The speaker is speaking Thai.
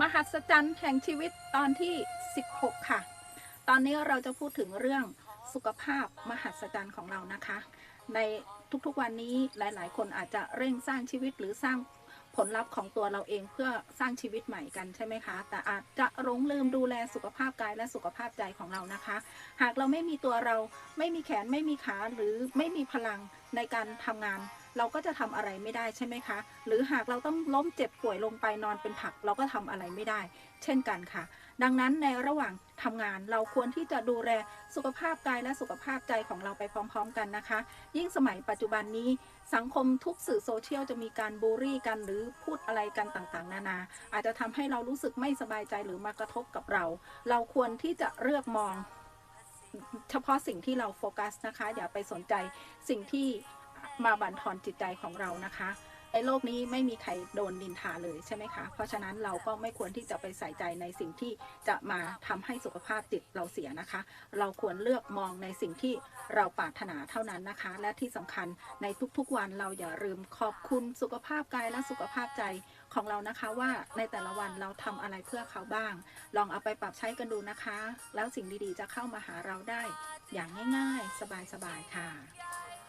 มหัศจรรย์แห่งชีวิตตอนที่ 16 ค่ะ ตอนนี้เราจะพูดถึงเรื่องสุขภาพมหัศจรรย์ของเรานะคะ ในทุกๆวันนี้หลายๆ คนอาจจะเร่งสร้างชีวิตหรือสร้าง ผลลัพธ์ของตัวเราเองเพื่อสร้างชีวิตใหม่กันใช่ไหมคะ แต่อาจจะหลงลืมดูแลสุขภาพกายและสุขภาพใจของเรานะคะ หากเราไม่มีตัวเราไม่มีแขนไม่มีขาหรือไม่มีพลังในการทำงานเราก็จะทำอะไรไม่ได้ใช่ไหมคะ หรือหากเราต้องล้มเจ็บป่วยลงไปนอนเป็นผัก เราก็ทำอะไรไม่ได้ เช่นกันค่ะ ดังนั้นในระหว่างทำงานเราควรที่จะดูแลสุขภาพกายและสุขภาพใจของเราไปพร้อม ๆ กันนะคะ ยิ่งสมัยปัจจุบันนี้สังคมทุกสื่อโซเชียลจะมีการบูลลี่กันหรือพูดอะไรกันต่างๆ นานา อาจจะทำให้เรารู้สึกไม่สบายใจหรือมากระทบกับเรา เราควรที่จะเลือกมองเฉพาะสิ่งที่เราโฟกัสนะคะ อย่าไปสนใจสิ่งที่มาบั่นทอนจิตใจของเรานะคะ ในโลกนี้ไม่มีใครโดนนินทาเลยใช่ไหมคะ เพราะฉะนั้นเราก็ไม่ควรที่จะไปใส่ใจในสิ่งที่จะมาทำให้สุขภาพจิตเราเสียนะคะ เราควรเลือกมองในสิ่งที่เราปรารถนาเท่านั้นนะคะ และที่สำคัญในทุกๆวันเราอย่าลืมขอบคุณสุขภาพกายและสุขภาพใจของเรานะคะว่าในแต่ละวันเราทำอะไรเพื่อเขาบ้าง ลองเอาไปปรับใช้กันดูนะคะ แล้วสิ่งดีๆจะเข้ามาหาเราได้ อย่างง่ายๆ สบายๆค่ะ